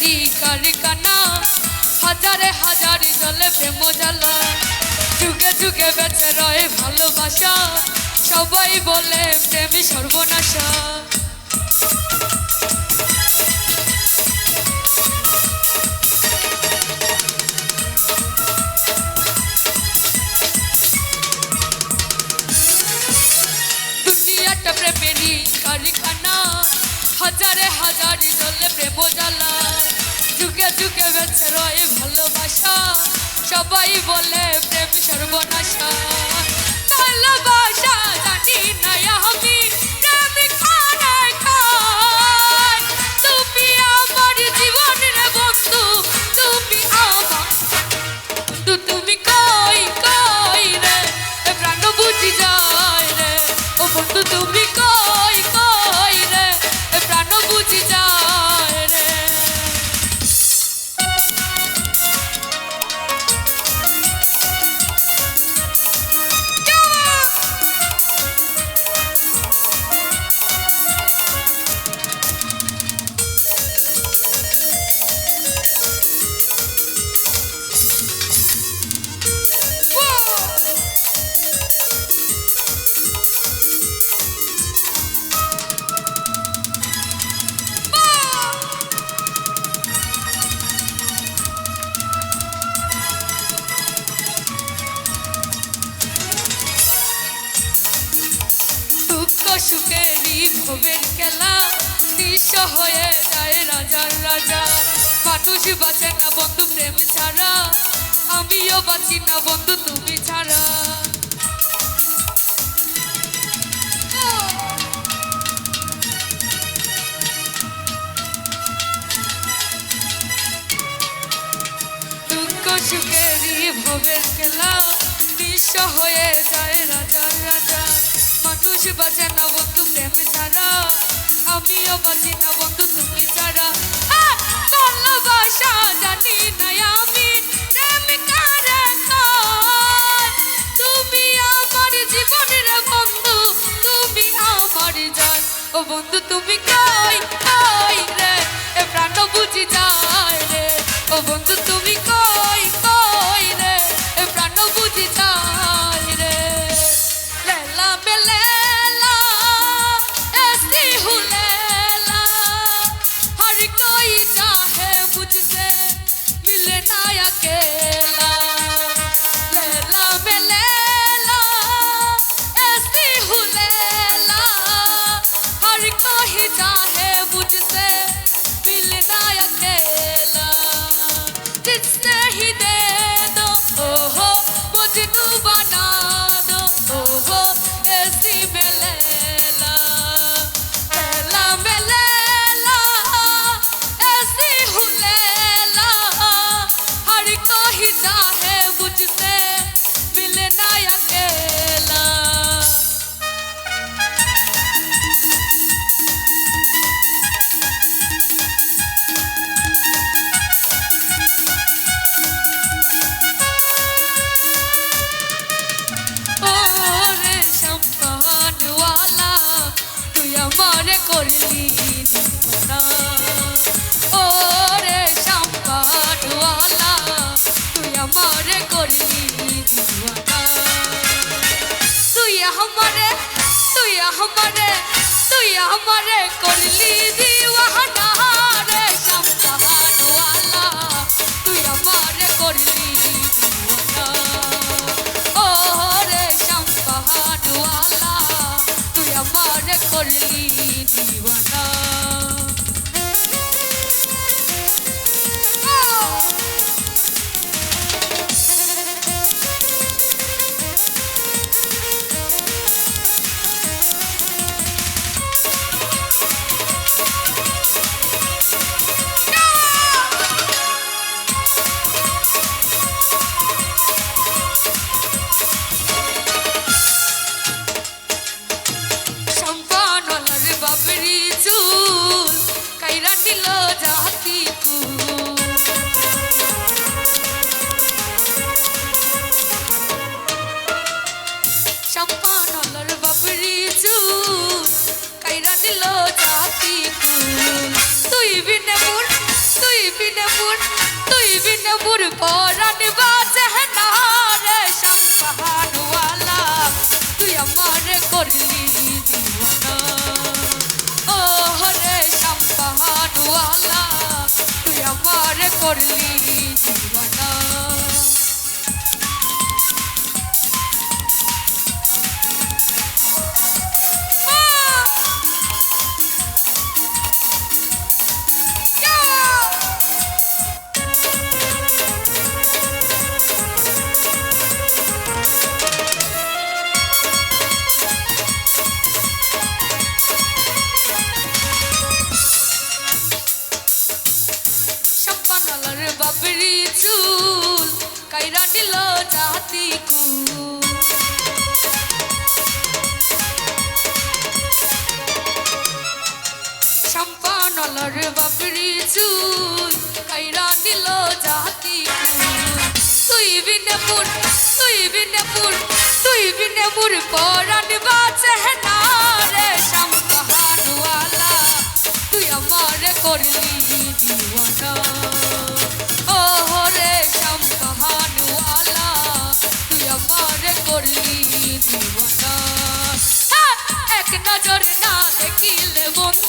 দুনিয়াটা প্রেমেরই কারখানা। হাজারে হাজার জলে প্রেম জ্বালা। যুগে যুগে বেঁচে রয়ে ভালোবাসা। সবাই বলে প্রেমী সর্বনাশা। দুনিয়াটা প্রেমেরই কারখানা। হাজারে হাজার জলে প্রেম জ্বালা। যুগে বেঁচে রয়ে ভালোবাসা। সবাই বলে প্রেম সর্বনাশা। ভালোবাসা দুঃখ সুখেরই ভবের খেলা, নিঃস্ব হয়ে যায় রাজার রাজা। মানুষ বাঁচে না বন্ধু, প্রেম ছাড়া। আমিও বাঁচি না বন্ধু, তুমি ছাড়া। সুখেরই ভবের খেলা, নিঃস্ব হয়ে যায় রাজার রাজা। মানুষ বাঁচে না বন্ধু প্রেম ছাড়া আমিও বাঁচি না বন্ধু তুমি ছাড়া! ভালোবাসা জানি না আমি, প্রেম কারে। তুমি আমার জীবনের বন্ধু, তুমি আমার জান ও বন্ধু, তুমি কই করলি করলি? প্রতিকূল সম্পানলর বাপরি চুল কাইরা দিল জাতি তুই বিনে পুর তুই বিনে পুর তুই বিনে পুর পরাণ বাঁচে না রে সম্পানওয়ালা তুই আমার করলি দিওয়ানা নজর না দেখিলে বন্ধু